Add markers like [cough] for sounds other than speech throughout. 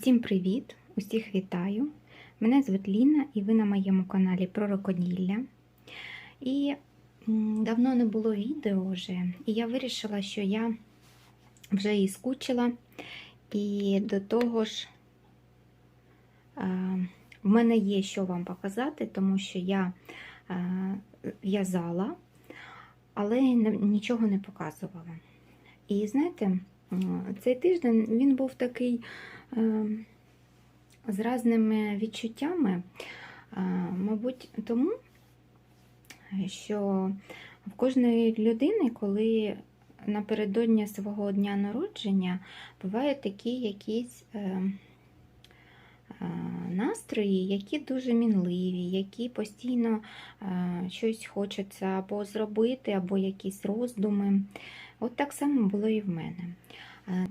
Усім привіт! Усіх вітаю! Мене звуть Ліна і ви на моєму каналі про рукоділля. І давно не було відео вже, і я вирішила, що я вже і скучила, і до того ж е, в мене є що вам показати, тому що я е, в'язала, але нічого не показувала. І знаєте, цей тиждень він був такий е, з різними відчуттями, мабуть, тому, що в кожної людини, коли напередодні свого дня народження бувають такі якісь е, е, настрої, які дуже мінливі, які постійно щось хочеться або зробити, або якісь роздуми. От так само було і в мене. Е,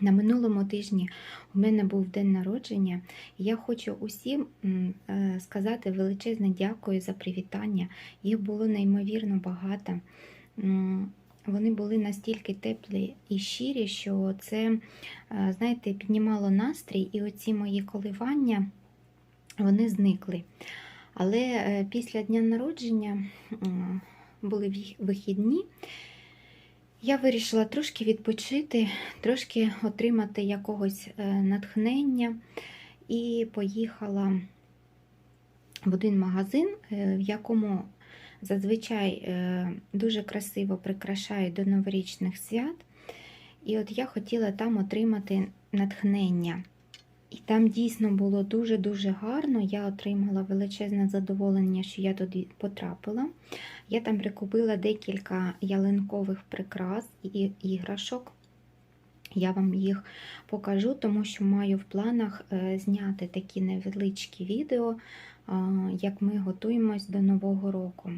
На минулому тижні у мене був день народження, і я хочу усім е, сказати величезне дякую за привітання. Їх було неймовірно багато. Вони були настільки теплі і щирі, що це, е, знаєте, піднімало настрій, і оці мої коливання вони зникли. Але після дня народження були вихідні. Я вирішила трошки відпочити, трошки отримати якогось е, натхнення і поїхала в один магазин, е, в якому зазвичай е, дуже красиво прикрашають до новорічних свят. І от я хотіла там отримати натхнення. І там дійсно було дуже-дуже гарно. Я отримала величезне задоволення, що я туди потрапила. Я там прикупила декілька ялинкових прикрас і іграшок. Я вам їх покажу, тому що маю в планах е, зняти такі невеличкі відео, як ми готуємось до Нового року.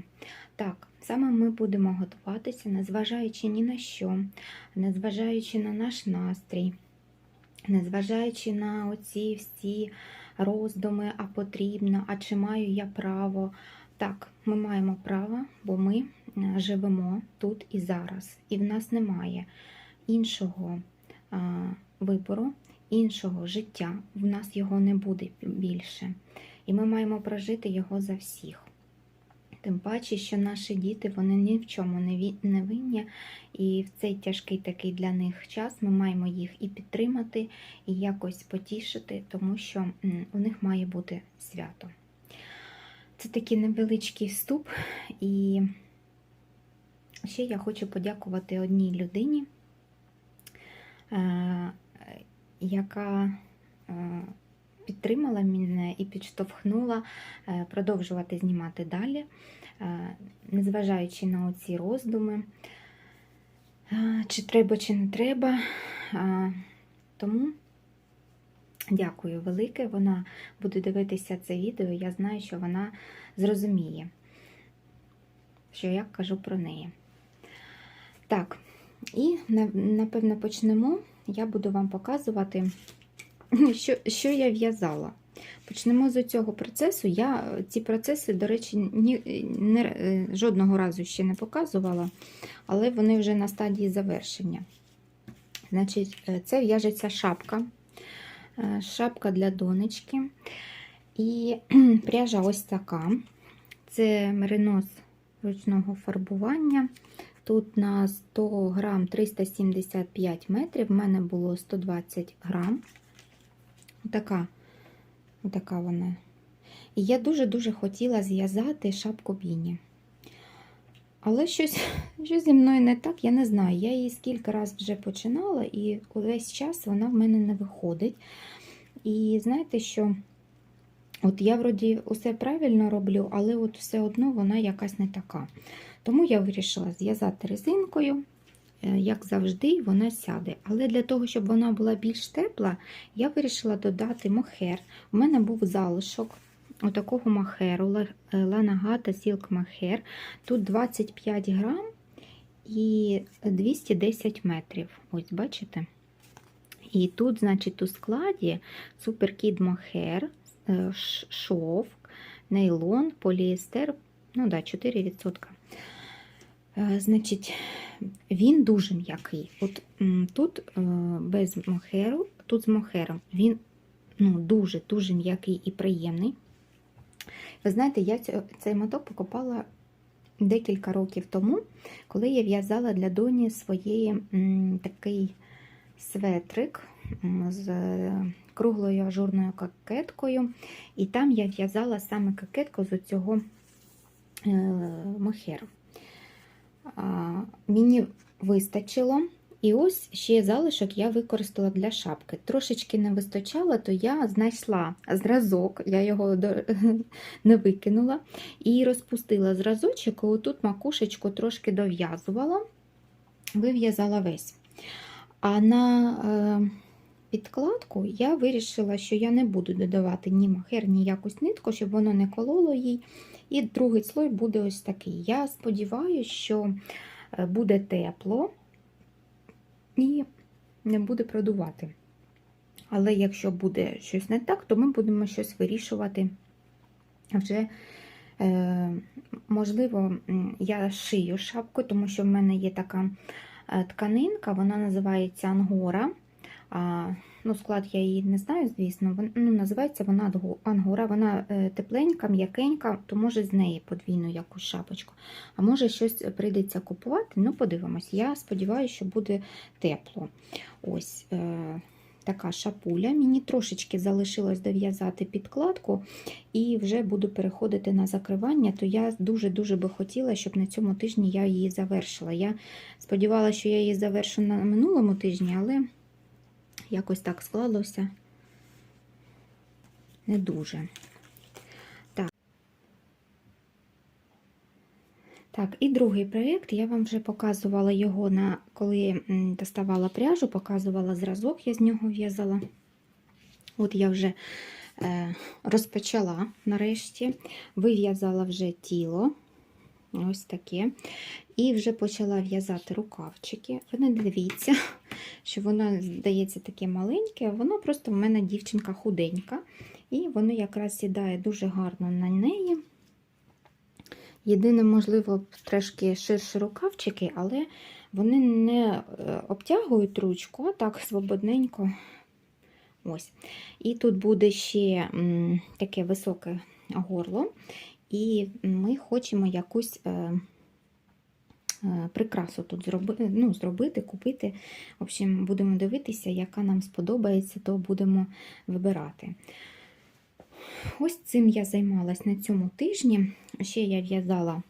Так, саме ми будемо готуватися, незважаючи ні на що, незважаючи на наш настрій, незважаючи на оці всі роздуми, а потрібно, а чи маю я право. Так, ми маємо право, бо ми е, живемо тут і зараз, і в нас немає іншого а, вибору, іншого життя. В нас його не буде більше. І ми маємо прожити його за всіх. Тим паче, що наші діти вони ні в чому не винні, і в цей тяжкий такий для них час ми маємо їх і підтримати, і якось потішити, тому що у них має бути свято. Це такий невеличкий вступ, і ще я хочу подякувати одній людині, е, яка е, підтримала мене і підштовхнула е, продовжувати знімати далі, е, незважаючи на оці роздуми, е, чи треба, чи не треба. Тому дякую велике. Вона буде дивитися це відео. Я знаю, що вона зрозуміє, що я кажу про неї. Так, і напевно почнемо. Я буду вам показувати, [clears throat] що, що я в'язала. Почнемо з цього процесу. Я е, ці процеси, до речі, ні, не, е, жодного разу ще не показувала, але вони вже на стадії завершення. Значить, е, це в'яжеться шапка. Е, Шапка для донечки. І [clears throat] пряжа ось така. Це меринос ручного фарбування. Тут на 100 грам 375 метрів, в мене було 120 грам. Така, така вона. І я дуже-дуже хотіла зв'язати шапку Біні. Але щось, [laughs] щось зі мною не так, я не знаю. Я її скільки разів вже починала, і увесь час вона в мене не виходить. І знаєте, що от я вроді усе правильно роблю, але от все одно вона якась не така. Тому я вирішила зв'язати резинкою, як завжди, вона сяде. Але для того, щоб вона була більш тепла, я вирішила додати мохер. У мене був залишок отакого махеру, Ланагата Silk Махер. Тут 25 грам і 210 метрів. Ось, бачите? І тут, значить, у складі суперкід мохер, е, шовк, нейлон, поліестер, ну да, 4%. Е, Значить, він дуже м'який. От тут е, без мохеру, тут з мохером. Він ну, дуже-дуже м'який і приємний. Ви знаєте, я цей моток покупала декілька років тому, коли я в'язала для доні своєї такий светрик з круглою ажурною кокеткою. І там я в'язала саме кокетку з оцього е, мохеру. Мені вистачило. І ось ще залишок я використала для шапки. Трошечки не вистачало, то я знайшла зразок, я його [laughs] не викинула, і розпустила зразочок, і отут макушечку трошки дов'язувала, вив'язала весь. А на е, підкладку я вирішила, що я не буду додавати ні махер, ні якусь нитку, щоб воно не кололо їй. І другий слой буде ось такий. Я сподіваюся, що е, буде тепло і не буде продувати. Але якщо буде щось не так, то ми будемо щось вирішувати вже. Е, можливо, я шию шапку, тому що в мене є така е, тканинка, вона називається ангора. Ну, склад я її не знаю, звісно. Вон- ну, називається вона ангора. Вона е, тепленька, м'якенька, то може з неї подвійну якусь шапочку. А може щось прийдеться купувати. Ну, подивимось. Я сподіваюся, що буде тепло. Ось е, така шапуля. Мені трошечки залишилось дов'язати підкладку, і вже буду переходити на закривання. То я дуже-дуже би хотіла, щоб на цьому тижні я її завершила. Я сподівалася, що я її завершу на минулому тижні, але якось так склалося не дуже. Так. Так, і другий проєкт, я вам вже показувала його, на, коли доставала пряжу, показувала зразок, я з нього в'язала. От я вже е, розпочала нарешті, вив'язала вже тіло, ось таке, і вже почала в'язати рукавчики. Ви не дивіться, що воно здається таке маленьке, воно просто в мене дівчинка худенька, і воно якраз сідає дуже гарно на неї. Єдине, можливо, трошки ширші рукавчики, але вони не е, обтягують ручку, а так свободненько. Ось. І тут буде ще таке високе горло, і ми хочемо якусь е, прикрасу тут зробити, ну, зробити, купити. В общем, будемо дивитися, яка нам сподобається, то будемо вибирати. Ось цим я займалась на цьому тижні. Ще я в'язала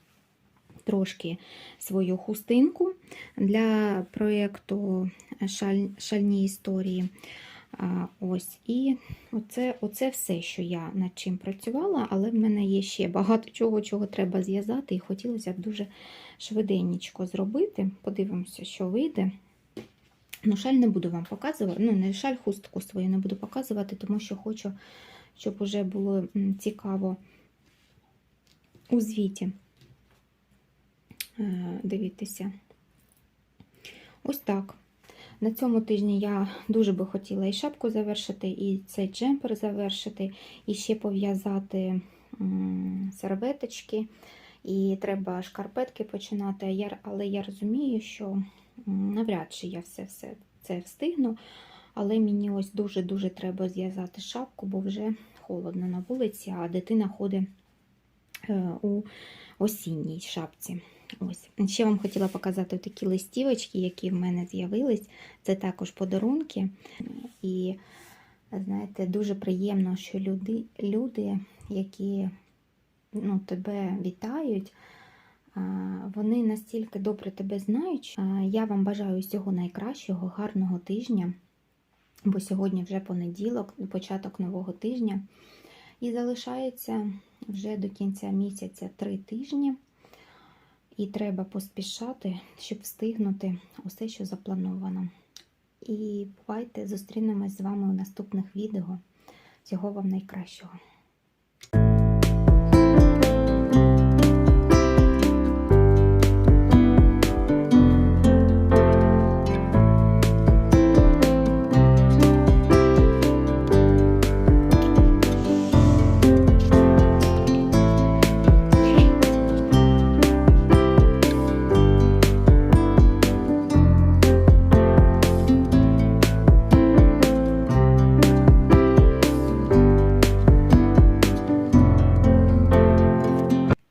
трошки свою хустинку для проєкту «Шаль- Шальні історії. Ось, і оце, оце все, що я над чим працювала, але в мене є ще багато чого, чого треба зв'язати, і хотілося б дуже швиденько зробити. Подивимося, що вийде. Ну, шаль не буду вам показувати, ну, не шаль, хустку свою не буду показувати, тому що хочу, щоб уже було цікаво у звіті е, дивитися. Ось так. На цьому тижні я дуже би хотіла і шапку завершити, і цей джемпер завершити, і ще пов'язати серветочки, і треба шкарпетки починати. Але я розумію, що навряд чи я все, все це встигну. Але мені ось дуже-дуже треба зв'язати шапку, бо вже холодно на вулиці, а дитина ходить е, у осінній шапці. Ось. Ще вам хотіла показати такі листівочки, які в мене з'явились. Це також подарунки. І, знаєте, дуже приємно, що люди, люди які ну, тебе вітають, вони настільки добре тебе знають. Я вам бажаю всього найкращого, гарного тижня, бо сьогодні вже понеділок, початок нового тижня. І залишається вже до кінця місяця три тижні. І треба поспішати, щоб встигнути усе, що заплановано. І бувайте, зустрінемось з вами у наступних відео. Всього вам найкращого.